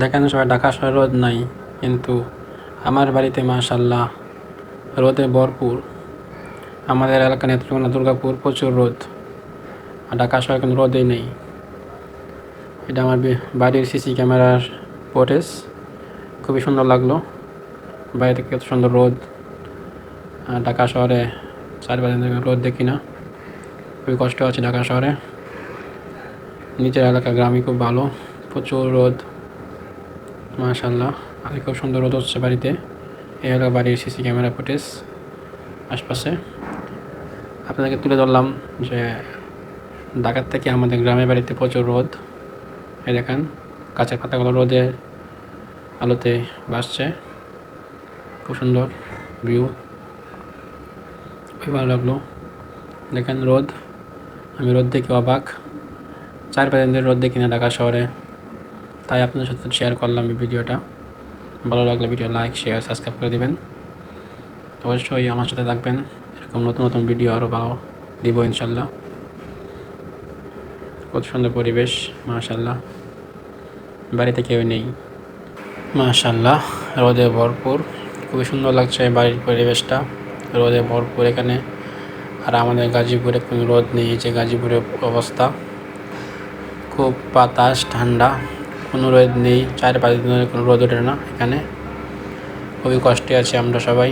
দেখেন সবাই, ঢাকা শহরে রোদ নাই, কিন্তু আমার বাড়িতে মাশাল্লাহ রোদে ভরপুর। আমাদের এলাকা নেত্রকোনা, দুর্গাপুর প্রচুর রোদ, আর ঢাকা শহরে কিন্তু রোদই নেই। এটা আমার বাড়ির সিসি ক্যামেরার ফুটেজ খুবই সুন্দর লাগল। বাড়িতে কত সুন্দর রোদ ঢাকা শহরে চারপাশে থেকে রোদ দেখি না। খুবই কষ্ট আছে ঢাকা শহরে। নিচের এলাকা গ্রামই খুব ভালো, প্রচুর রোদ। মাশাল্লাহ আর খুব সুন্দর রোদ হচ্ছে বাড়িতে। এই হলো বাড়ির সিসি ক্যামেরা ফুটেজ আশপাশে। আপনাদেরকে তুলে ধরলাম যে ঢাকার থেকে আমাদের গ্রামের বাড়িতে প্রচুর রোদ। এই দেখেন গাছের পাতাগুলো রোদে, আলোতে ভাসছে। খুব সুন্দর ভিউ। খুবই ভালো লাগল। দেখেন রোদ, আমি রোদ দেখে অবাক। চার পাঁচ দিন রোদ দেখি না ঢাকা শহরে। তাই আপনাদের সাথে শেয়ার করলাম এই ভিডিওটা। ভালো লাগলে ভিডিও লাইক শেয়ার সাবস্ক্রাইব করে দেবেন। অবশ্যই আমার সাথে থাকবেন। এরকম নতুন নতুন ভিডিও আরও ভালো দিব ইনশাল্লাহ। কত সুন্দর পরিবেশ, মাশাল্লাহ। বাড়িতে কেউ নেই, মাশাল্লাহ। রোদে ভরপুর। খুবই সুন্দর লাগছে বাড়ির পরিবেশটা। রোদে ভরপুর এখানে। আর আমাদের গাজীপুরে কোনো রোদ নেই যে গাজীপুরের অবস্থা। খুব বাতাস, ঠান্ডা। কোনো রোদ নেই, চার পাঁচ দিন ধরে কোনো রোদ ওঠে না এখানে। খুবই কষ্টে আছি আমরা সবাই।